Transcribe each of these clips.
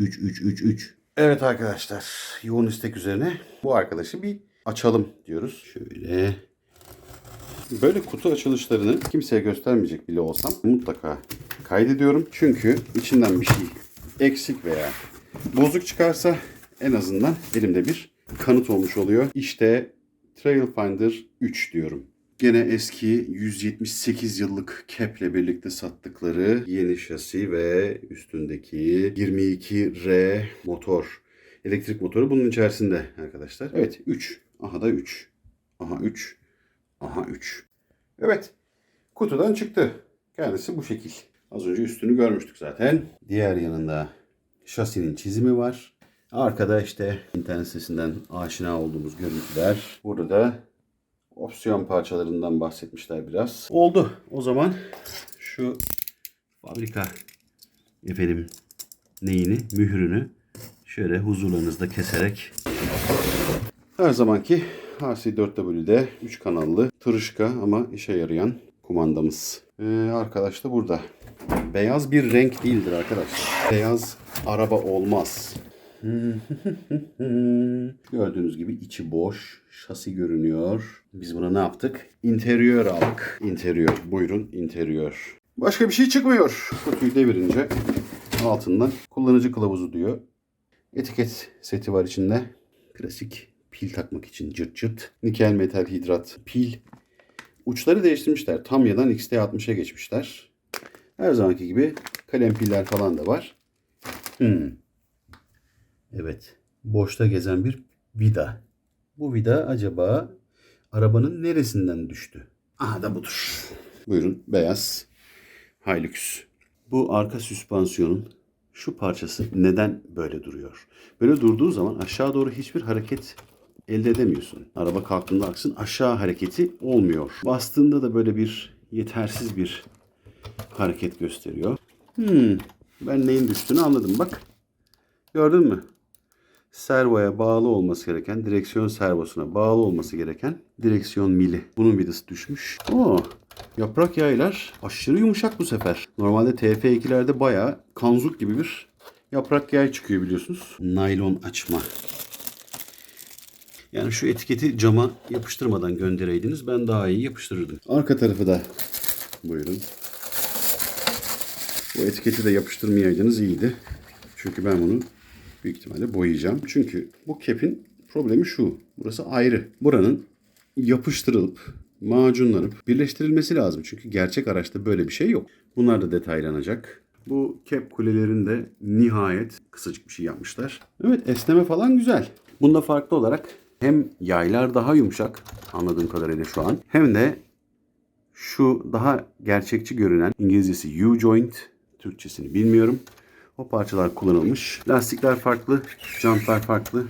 3 3 3 3 3 Evet arkadaşlar yoğun istek üzerine bu arkadaşı bir açalım diyoruz. Şöyle Böyle kutu açılışlarını kimseye göstermeyecek bile olsam mutlaka kaydediyorum. Çünkü içinden bir şey eksik veya bozuk çıkarsa en azından elimde bir kanıt olmuş oluyor. İşte Trailfinder 3 diyorum. Gene eski 178 yıllık cap'le birlikte sattıkları yeni şasi ve üstündeki 22R motor. Elektrik motoru bunun içerisinde arkadaşlar. Evet 3. Aha da 3. Aha 3. Aha 3. Evet. Kutudan çıktı. Kendisi bu şekil. Az önce üstünü görmüştük zaten. Diğer yanında şasinin çizimi var. Arkada işte internet sitesinden aşina olduğumuz görüntüler. Burada da opsiyon parçalarından bahsetmişler biraz. Oldu. O zaman şu fabrika efendim neyini, mührünü şöyle huzurlarınızda keserek her zamanki RC4W'de 3 kanallı tırışka ama işe yarayan kumandamız. Ee, arkadaş da burada. Beyaz bir renk değildir arkadaşlar. Beyaz araba olmaz. Gördüğünüz gibi içi boş. Şasi görünüyor. Biz buna ne yaptık? İnteriör aldık. İnteriör. Buyurun interiör. Başka bir şey çıkmıyor. Kutuyu devirince altından kullanıcı kılavuzu diyor. Etiket seti var içinde. Klasik pil takmak için cırt cırt. Nikel metal hidrat pil. Uçları değiştirmişler. Tamiyadan XT60'a geçmişler. Her zamanki gibi kalem piller falan da var. Hmm. Evet. Boşta gezen bir vida. Bu vida acaba arabanın neresinden düştü? Aha da budur. Buyurun beyaz Hilux. Bu arka süspansiyonun şu parçası neden böyle duruyor? Böyle durduğu zaman aşağı doğru hiçbir hareket elde edemiyorsun. Araba kalktığında aksın aşağı hareketi olmuyor. Bastığında da böyle bir yetersiz bir hareket gösteriyor. Hmm, ben neyin düştüğünü anladım bak. Gördün mü? Servoya bağlı olması gereken, direksiyon servosuna bağlı olması gereken direksiyon mili. Bunun vidası düşmüş. Oo, yaprak yaylar aşırı yumuşak bu sefer. Normalde TF2'lerde bayağı kanzuk gibi bir yaprak yay çıkıyor biliyorsunuz. Naylon açma. Yani şu etiketi cama yapıştırmadan göndereydiniz ben daha iyi yapıştırırdım. Arka tarafı da buyurun. Bu etiketi de yapıştırmayaydınız iyiydi. Çünkü ben bunu büyük ihtimalle boyayacağım. Çünkü bu kepin problemi şu. Burası ayrı. Buranın yapıştırılıp macunlanıp birleştirilmesi lazım. Çünkü gerçek araçta böyle bir şey yok. Bunlar da detaylanacak. Bu kep kulelerinde nihayet kısacık bir şey yapmışlar. Evet esneme falan güzel. Bunda farklı olarak hem yaylar daha yumuşak anladığım kadarıyla şu an hem de şu daha gerçekçi görünen İngilizcesi U-joint, Türkçesini bilmiyorum. O parçalar kullanılmış. Lastikler farklı, jantlar farklı.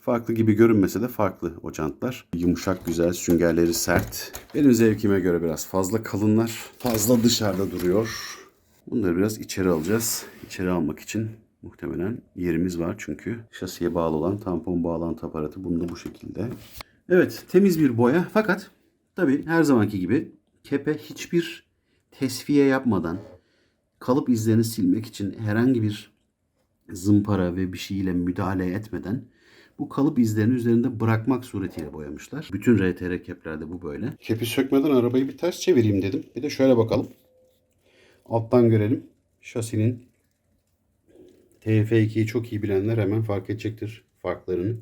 Farklı gibi görünmese de farklı o jantlar. Yumuşak, güzel, süngerleri sert. Benim zevkime göre biraz fazla kalınlar. Fazla dışarıda duruyor. Bunları biraz içeri alacağız. İçeri almak için muhtemelen yerimiz var çünkü şasiye bağlı olan tampon bağlantı aparatı bunda bu şekilde. Evet, temiz bir boya fakat tabii her zamanki gibi kepe hiçbir tesviye yapmadan kalıp izlerini silmek için herhangi bir zımpara ve bir şeyle müdahale etmeden bu kalıp izlerini üzerinde bırakmak suretiyle boyamışlar. Bütün RTR keplerde bu böyle. Kepi sökmeden arabayı bir ters çevireyim dedim. Bir de şöyle bakalım. Alttan görelim. Şasinin TF2'yi çok iyi bilenler hemen fark edecektir farklarını.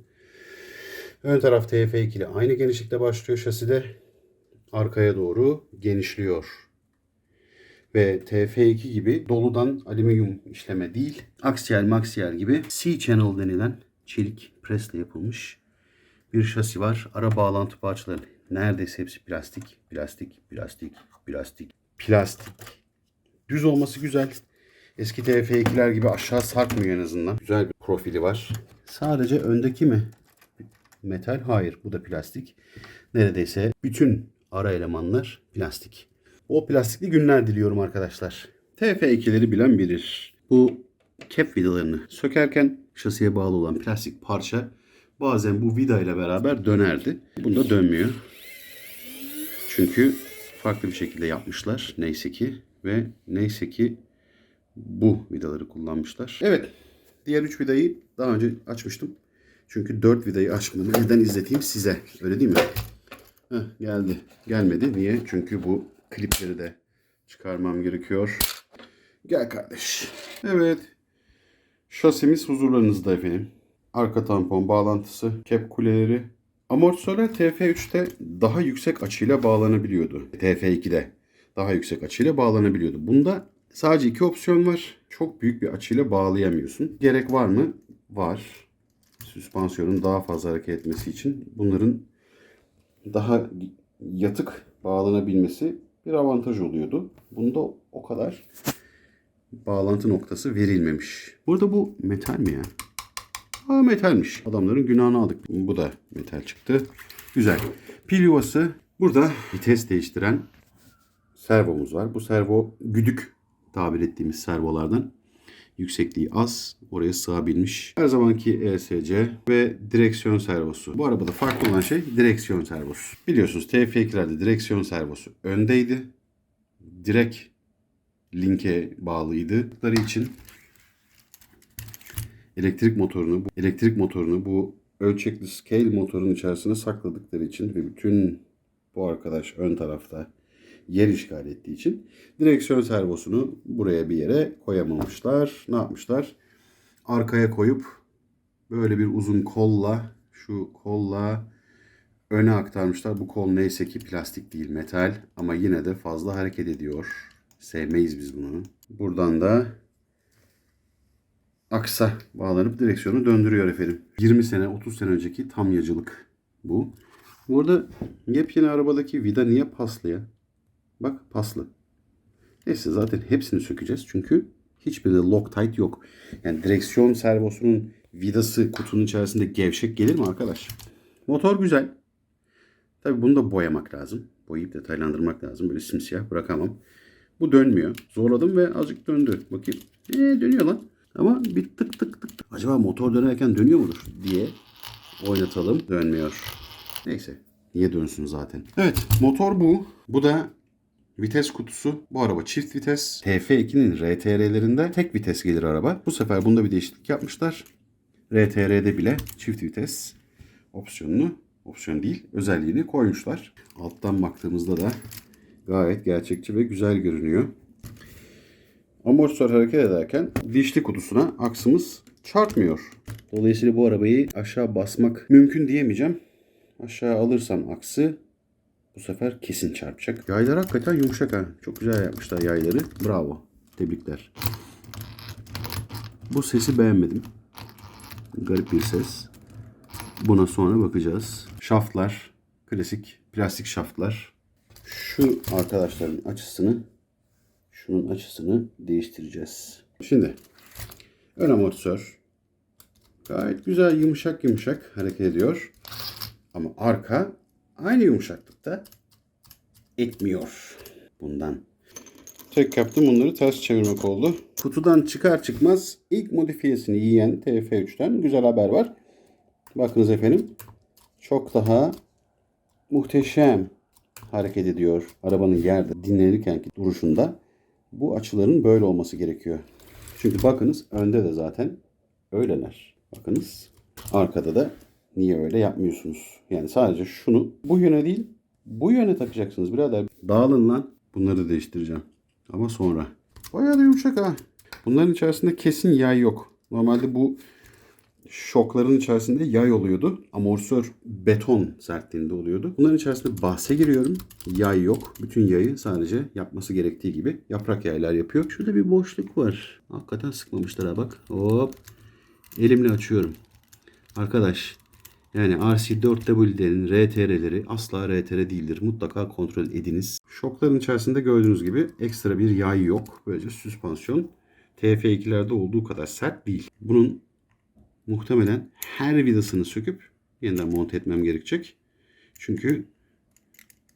Ön taraf TF2 ile aynı genişlikte başlıyor. Şasi de arkaya doğru genişliyor. Ve TF2 gibi doludan alüminyum işleme değil, aksiyel maksiyel gibi C-channel denilen çelik presle yapılmış bir şasi var. Ara bağlantı parçaları neredeyse hepsi plastik, plastik, plastik, plastik, plastik. Düz olması güzel. Eski TF2'ler gibi aşağı sarkmıyor en azından. Güzel bir profili var. Sadece öndeki mi? Metal? Hayır. Bu da plastik. Neredeyse bütün ara elemanlar plastik. O plastikli günler diliyorum arkadaşlar. TF2'leri bilen bilir. Bu kep vidalarını sökerken şasiye bağlı olan plastik parça bazen bu vida ile beraber dönerdi. Bunda dönmüyor. Çünkü farklı bir şekilde yapmışlar. Neyse ki ve neyse ki bu vidaları kullanmışlar. Evet. Diğer 3 vidayı daha önce açmıştım. Çünkü 4 vidayı açmadım. Evden izleteyim size. Öyle değil mi? Heh, geldi. Gelmedi. Niye? Çünkü bu klipleri de çıkarmam gerekiyor. Gel kardeş. Evet. Şasimiz huzurlarınızda efendim. Arka tampon bağlantısı, kep kuleleri. Amortisörler TF3'te daha yüksek açıyla bağlanabiliyordu. TF2'de daha yüksek açıyla bağlanabiliyordu. Bunda sadece iki opsiyon var. Çok büyük bir açıyla bağlayamıyorsun. Gerek var mı? Var. Süspansiyonun daha fazla hareket etmesi için bunların daha yatık bağlanabilmesi bir avantaj oluyordu. Bunda o kadar bağlantı noktası verilmemiş. Burada bu metal mi ya? Aa metalmiş. Adamların günahını aldık. Bu da metal çıktı. Güzel. Pil yuvası. Burada vites değiştiren servomuz var. Bu servo güdük tabir ettiğimiz servolardan. Yüksekliği az. Oraya sığabilmiş. Her zamanki ESC ve direksiyon servosu. Bu arabada farklı olan şey direksiyon servosu. Biliyorsunuz TF2'lerde direksiyon servosu öndeydi. Direkt linke bağlıydıkları için elektrik motorunu bu elektrik motorunu bu ölçekli scale motorun içerisine sakladıkları için ve bütün bu arkadaş ön tarafta yer işgal ettiği için direksiyon servosunu buraya bir yere koyamamışlar. Ne yapmışlar? Arkaya koyup böyle bir uzun kolla şu kolla öne aktarmışlar. Bu kol neyse ki plastik değil metal ama yine de fazla hareket ediyor. Sevmeyiz biz bunu. Buradan da aksa bağlanıp direksiyonu döndürüyor efendim. 20 sene 30 sene önceki tam yacılık bu. Burada yepyeni arabadaki vida niye paslı ya? Bak paslı. Neyse zaten hepsini sökeceğiz çünkü hiçbirinde Loctite yok. Yani direksiyon servosunun vidası kutunun içerisinde gevşek gelir mi arkadaş? Motor güzel. Tabi bunu da boyamak lazım. Boyayıp detaylandırmak lazım. Böyle simsiyah bırakamam. Bu dönmüyor. Zorladım ve azıcık döndü. Bakayım. Ee, dönüyor lan. Ama bir tık tık tık. Acaba motor dönerken dönüyor mudur diye oynatalım. Dönmüyor. Neyse. Niye dönsün zaten. Evet. Motor bu. Bu da Vites kutusu. Bu araba çift vites. TF2'nin RTR'lerinde tek vites gelir araba. Bu sefer bunda bir değişiklik yapmışlar. RTR'de bile çift vites opsiyonunu, opsiyon değil, özelliğini koymuşlar. Alttan baktığımızda da gayet gerçekçi ve güzel görünüyor. Amortisör hareket ederken dişli kutusuna aksımız çarpmıyor. Dolayısıyla bu arabayı aşağı basmak mümkün diyemeyeceğim. Aşağı alırsam aksı bu sefer kesin çarpacak. Yaylar hakikaten yumuşak ha. Çok güzel yapmışlar yayları. Bravo. Tebrikler. Bu sesi beğenmedim. Garip bir ses. Buna sonra bakacağız. Şaftlar. Klasik plastik şaftlar. Şu arkadaşların açısını şunun açısını değiştireceğiz. Şimdi ön amortisör gayet güzel yumuşak yumuşak hareket ediyor. Ama arka aynı yumuşaklıkta etmiyor bundan. Tek yaptım bunları ters çevirmek oldu. Kutudan çıkar çıkmaz ilk modifiyesini yiyen TF3'ten güzel haber var. Bakınız efendim çok daha muhteşem hareket ediyor. Arabanın yerde dinlenirkenki duruşunda bu açıların böyle olması gerekiyor. Çünkü bakınız önde de zaten öyleler. Bakınız arkada da niye öyle yapmıyorsunuz? Yani sadece şunu bu yöne değil bu yöne takacaksınız birader. Dağılın lan. Bunları değiştireceğim. Ama sonra. Bayağı da yumuşak ha. Bunların içerisinde kesin yay yok. Normalde bu şokların içerisinde yay oluyordu. Amortisör beton sertliğinde oluyordu. Bunların içerisinde bahse giriyorum. Yay yok. Bütün yayı sadece yapması gerektiği gibi yaprak yaylar yapıyor. Şurada bir boşluk var. Hakikaten sıkmamışlar ha bak. Hop. Elimle açıyorum. Arkadaş yani RC4W'lerin RTR'leri asla RTR değildir. Mutlaka kontrol ediniz. Şokların içerisinde gördüğünüz gibi ekstra bir yay yok. Böylece süspansiyon TF2'lerde olduğu kadar sert değil. Bunun muhtemelen her vidasını söküp yeniden monte etmem gerekecek. Çünkü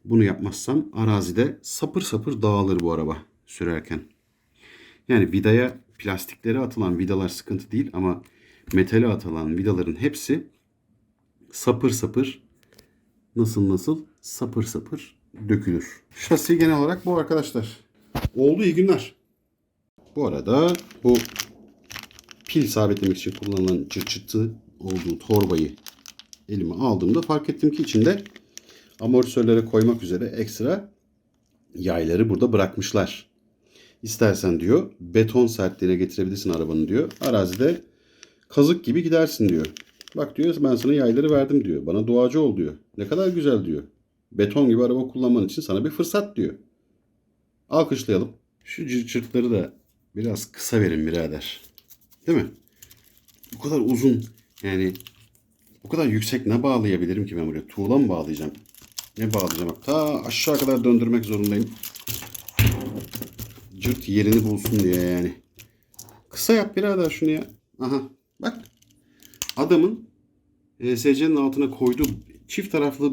bunu yapmazsam arazide sapır sapır dağılır bu araba sürerken. Yani vidaya plastiklere atılan vidalar sıkıntı değil ama metale atılan vidaların hepsi sapır sapır nasıl nasıl sapır sapır dökülür. Şasi genel olarak bu arkadaşlar. Oldu iyi günler. Bu arada bu pil sabitlemek için kullanılan çıt çıtı olduğu torbayı elime aldığımda fark ettim ki içinde amortisörlere koymak üzere ekstra yayları burada bırakmışlar. İstersen diyor beton sertliğine getirebilirsin arabanı diyor. Arazide kazık gibi gidersin diyor. Bak diyor ben sana yayları verdim diyor. Bana duacı ol diyor. Ne kadar güzel diyor. Beton gibi araba kullanman için sana bir fırsat diyor. Alkışlayalım. Şu cırt cırtları da biraz kısa verin birader. Değil mi? Bu kadar uzun yani bu kadar yüksek ne bağlayabilirim ki ben buraya? Tuğla mı bağlayacağım? Ne bağlayacağım? Ta aşağı kadar döndürmek zorundayım. Cırt yerini bulsun diye yani. Kısa yap birader şunu ya. Aha bak. Adamın ESC'nin altına koyduğu çift taraflı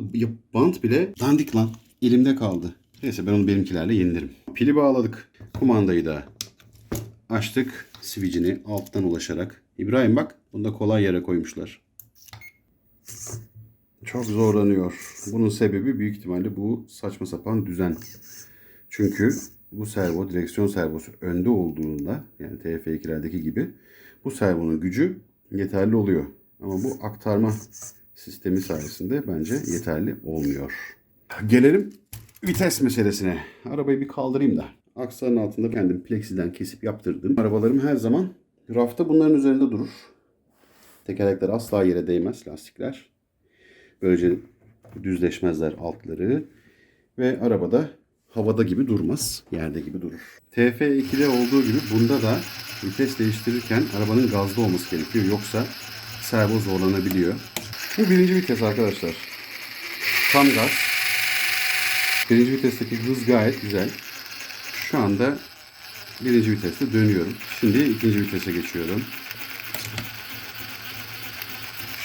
bant bile dandik lan. Elimde kaldı. Neyse ben onu benimkilerle yenilerim. Pili bağladık. Kumandayı da açtık. Switch'ini alttan ulaşarak. İbrahim bak bunu da kolay yere koymuşlar. Çok zorlanıyor. Bunun sebebi büyük ihtimalle bu saçma sapan düzen. Çünkü bu servo, direksiyon servosu önde olduğunda yani TF2'lerdeki gibi bu servonun gücü yeterli oluyor. Ama bu aktarma sistemi sayesinde bence yeterli olmuyor. Gelelim vites meselesine. Arabayı bir kaldırayım da. Aksarın altında kendim plexiden kesip yaptırdım. Arabalarım her zaman rafta bunların üzerinde durur. Tekerlekler asla yere değmez lastikler. Böylece düzleşmezler altları. Ve arabada havada gibi durmaz. Yerde gibi durur. TF2'de olduğu gibi bunda da vites değiştirirken arabanın gazda olması gerekiyor. Yoksa servo zorlanabiliyor. Bu birinci vites arkadaşlar. Tam gaz. Birinci vitesteki hız gayet güzel. Şu anda birinci viteste dönüyorum. Şimdi ikinci vitese geçiyorum.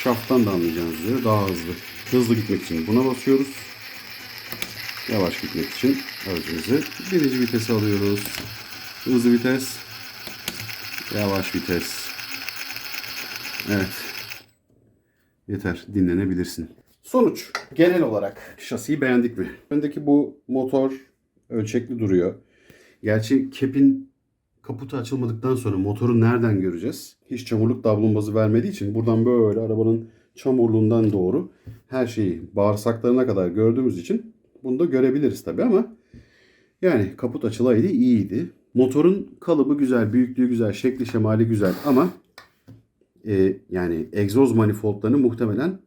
Şafttan da anlayacağınız üzere daha hızlı. Hızlı gitmek için buna basıyoruz. Yavaş gitmek için aracımızı birinci vitese alıyoruz. Hızlı vites. Yavaş vites. Evet. Yeter. Dinlenebilirsin. Sonuç. Genel olarak şasiyi beğendik mi? Öndeki bu motor ölçekli duruyor. Gerçi kepin kaputu açılmadıktan sonra motoru nereden göreceğiz? Hiç çamurluk davlumbazı vermediği için buradan böyle arabanın çamurluğundan doğru her şeyi bağırsaklarına kadar gördüğümüz için bunu da görebiliriz tabi ama yani kaput açılaydı iyiydi. Motorun kalıbı güzel, büyüklüğü güzel, şekli şemali güzel ama e, yani egzoz manifoldlarını muhtemelen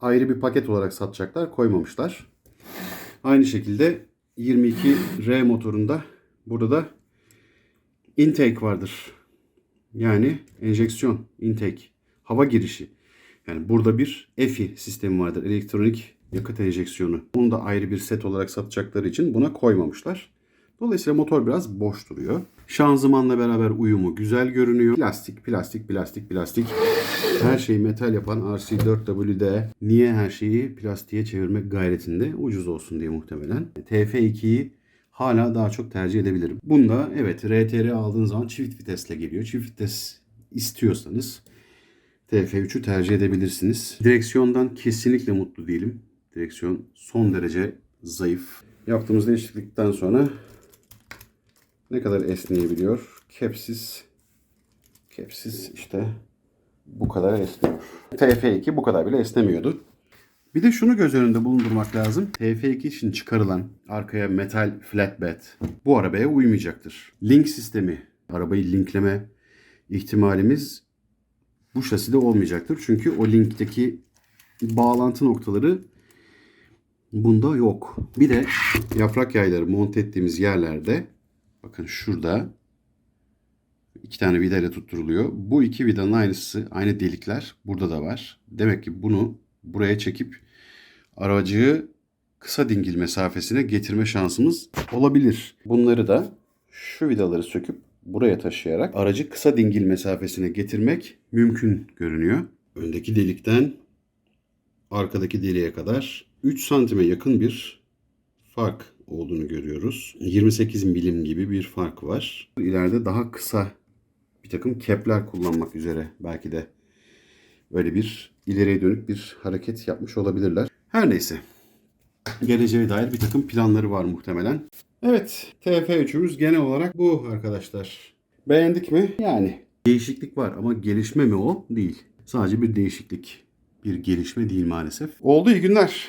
ayrı bir paket olarak satacaklar, koymamışlar. Aynı şekilde 22R motorunda burada da intake vardır. Yani enjeksiyon, intake, hava girişi. Yani burada bir EFI sistemi vardır. Elektronik yakıt enjeksiyonu. Onu da ayrı bir set olarak satacakları için buna koymamışlar. Dolayısıyla motor biraz boş duruyor. Şanzımanla beraber uyumu güzel görünüyor. Plastik, plastik, plastik, plastik. Her şeyi metal yapan RC4WD niye her şeyi plastiğe çevirmek gayretinde? Ucuz olsun diye muhtemelen. TF2'yi hala daha çok tercih edebilirim. Bunda evet RTR aldığın zaman çift vitesle geliyor. Çift vites istiyorsanız TF3'ü tercih edebilirsiniz. Direksiyondan kesinlikle mutlu değilim. Direksiyon son derece zayıf. Yaptığımız değişiklikten sonra ne kadar esneyebiliyor? Kepsiz kepsiz işte bu kadar esniyor. TF2 bu kadar bile esnemiyordu. Bir de şunu göz önünde bulundurmak lazım. TF2 için çıkarılan arkaya metal flatbed bu arabaya uymayacaktır. Link sistemi, arabayı linkleme ihtimalimiz bu şaside olmayacaktır. Çünkü o linkteki bağlantı noktaları bunda yok. Bir de yaprak yayları monte ettiğimiz yerlerde bakın şurada iki tane vidayla tutturuluyor. Bu iki vidanın aynısı, aynı delikler burada da var. Demek ki bunu buraya çekip aracı kısa dingil mesafesine getirme şansımız olabilir. Bunları da şu vidaları söküp buraya taşıyarak aracı kısa dingil mesafesine getirmek mümkün görünüyor. Öndeki delikten arkadaki deliğe kadar 3 santime yakın bir fark olduğunu görüyoruz. 28 milim gibi bir fark var. İleride daha kısa bir takım kepler kullanmak üzere belki de böyle bir ileriye dönük bir hareket yapmış olabilirler. Her neyse. geleceğe dair bir takım planları var muhtemelen. Evet, TF3'ümüz genel olarak bu arkadaşlar. Beğendik mi? Yani değişiklik var ama gelişme mi o? Değil. Sadece bir değişiklik. Bir gelişme değil maalesef. Oldu iyi günler.